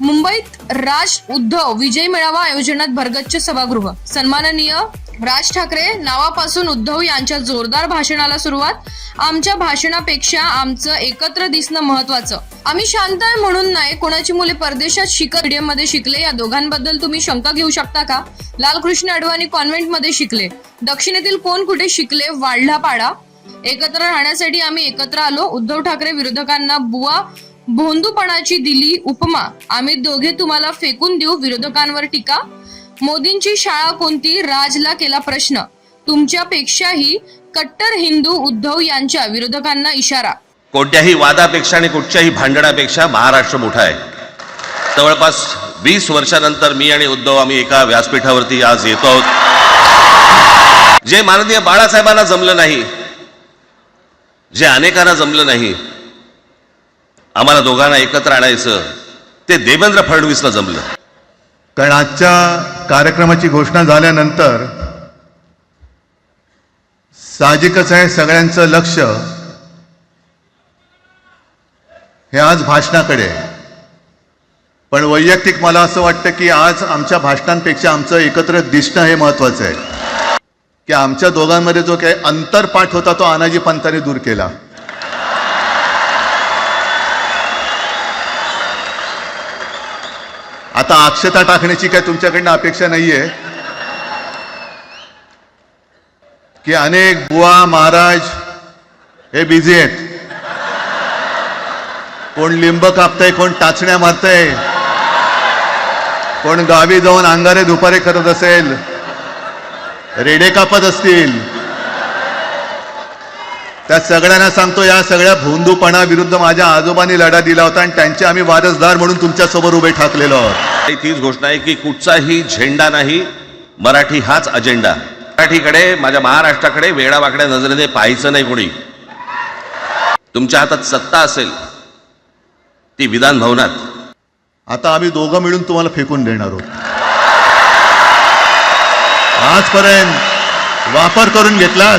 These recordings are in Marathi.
मुंबईत राज उद्धव विजय मेळावा आयोजनात भरगच्च सभागृह. सन्माननीय राज ठाकरे नावापासून उद्धव यांच्या जोरदार भाषणाला सुरुवात. आमच्या भाषणापेक्षा आमचं एकत्र दिसणं महत्वाचं आम्ही शांत आहे म्हणून नाही कोणाची मुले परदेशात शिकत मध्ये शिकले या दोघांबद्दल तुम्ही शंका घेऊ शकता का? लालकृष्ण अडवाणी कॉन्व्हेंटमध्ये शिकले. दक्षिणेतील कोण कुठे शिकले? वाढला पाडा. एकत्र राहण्यासाठी आम्ही एकत्र आलो. उद्धव ठाकरे विरोधकांना बुवा भोंदूपणाची दिली उपमा. आम्ही दोघे तुम्हाला फेकून देऊ विरोधकांवर टीका. मोदींची शाळा कोणती? राजला केला प्रश्न. तुमच्यापेक्षाही कट्टर हिंदू उद्धव यांच्या विरोधकांना इशारा. कोणत्याही वादापेक्षा आणि कुठच्याही भांडणापेक्षा महाराष्ट्र मोठा आहे. जवळपास वीस वर्षानंतर मी आणि उद्धव आम्ही एका व्यासपीठावरती आज येतो आहोत. जे माननीय बाळासाहेबांना जमलं नाही जे अनेकांना जमलं नाही आम्हाला दोघांना एकत्र आणायचं. ते देवेंद्र फडणवीसला जमलं. कारण आजच्या कार्यक्रमाची घोषणा झाल्यानंतर साहजिकच आहे सगळ्यांचं लक्ष हे आज भाषणाकडे आहे. पण वैयक्तिक मला असं वाटतं की आज आमच्या भाषणांपेक्षा आमचं एकत्र दिसणं हे महत्वाचं आहे. की आमच्या दोघांमध्ये जो काही अंतरपाठ होता तो आनाजी पंतांनी दूर केला. आता अक्षता टाकण्याची काय तुमच्याकडनं अपेक्षा नाहीये. की अनेक बुवा महाराज हे बिझी आहेत. कोण लिंब कापतय कोण टाचण्या मारतय कोण गावी जाऊन अंगारे दुपारे करत असेल रेडे कापत असतील. त्या सगळ्यांना सांगतो या सगळ्या भोंदूपणा विरुद्ध माझ्या आजोबांनी लढा दिला होता आणि त्यांचे आम्ही वारसदार म्हणून तुमच्यासमोर उभे ठाकलेलो आहोत. तीच घोषणा आहे की कुठचाही झेंडा नाही मराठी हाच अजेंडा. मराठीकडे माझ्या महाराष्ट्राकडे वेडावाकड्या नजरेने पाहायचं नाही कोणी. तुमच्या हातात सत्ता असेल ती विधान भवनात. आता आम्ही दोघं मिळून तुम्हाला फेकून देणार आहोत. आजपर्यंत वापर करून घेतलात?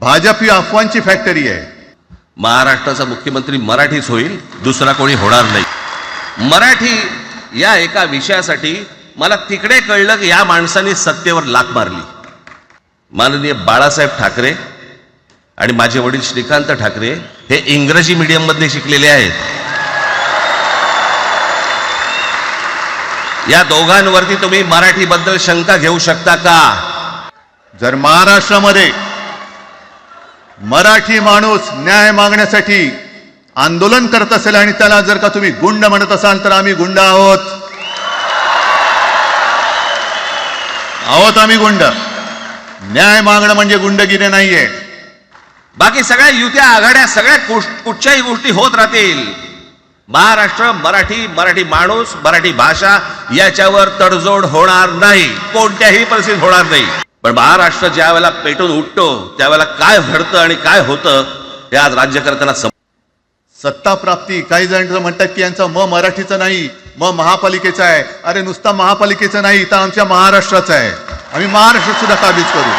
भाजप ही अफवांची फॅक्टरी आहे. महाराष्ट्राचा मुख्यमंत्री मराठीच होईल दुसरा कोणी होणार नाही. मराठी या एका विषयासाठी मला तिकडे कळलं की या माणसाने सत्तेवर लात मारली. माननीय बाळासाहेब ठाकरे आणि माझे वडील श्रीकांत ठाकरे हे इंग्रजी मीडियममध्ये शिकलेले आहेत. या दोघांवरती तुम्ही मराठीबद्दल शंका घेऊ शकता का? जर महाराष्ट्रामध्ये मराठी माणूस न्याय मागण्यासाठी आंदोलन करत असेल आणि त्याला जर का तुम्ही गुंड म्हणत असाल तर आम्ही गुंड आहोत. आहोत आम्ही गुंड. न्याय मागणं म्हणजे गुंडगिरी नाहीये. बाकी सगळ्या युत्या आघाड्या सगळ्या कुठच्याही गोष्टी होत राहतील. महाराष्ट्र मराठी मराठी माणूस मराठी भाषा याच्यावर तडजोड होणार नाही. कोणत्याही परिस्थितीत होणार नाही. पण महाराष्ट्र ज्या वेळेला पेटून उठतो त्यावेळेला काय घडतं आणि काय होतं हे आज राज्यकर्त्यांना सम सत्ता प्राप्ती काही जण म्हणतात की यांचं म मराठीचं नाही म महापालिकेचं आहे. अरे नुसता महापालिकेचं नाही तर आमच्या महाराष्ट्राचा आहे. आम्ही महाराष्ट्र सुद्धा काबीज करू.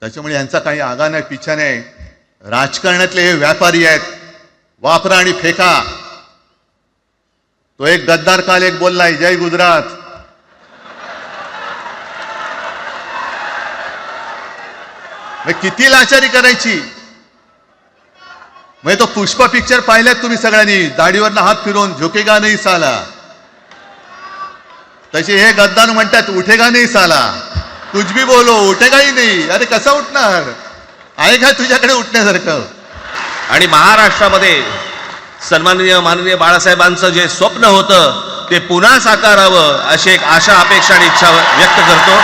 त्याच्यामुळे यांचा काही आगा नाही पिछा नाही. राजकारणातले हे व्यापारी आहेत. वापरा आणि फेका. तो एक गद्दार काल एक बोललाय जय गुजरात. मग किती लाचारी करायची? म्हणजे तो पुष्पा पिक्चर पाहिल्यात तुम्ही सगळ्यांनी. दाढीवरनं हात फिरवून झोकेगा नाही साला. तसे हे गद्दार म्हणतात उठेगा नाही साला. कुछ भी बोलो उठेगाही नाही अरे कसा उठणार? आहे का तुझ्याकडे उठण्यासारखं? आणि महाराष्ट्रामध्ये सन्माननीय माननीय बाळासाहेबांचं जे स्वप्न होतं ते पुन्हा साकारावं अशी एक आशा अपेक्षा आणि इच्छा व्यक्त करतो.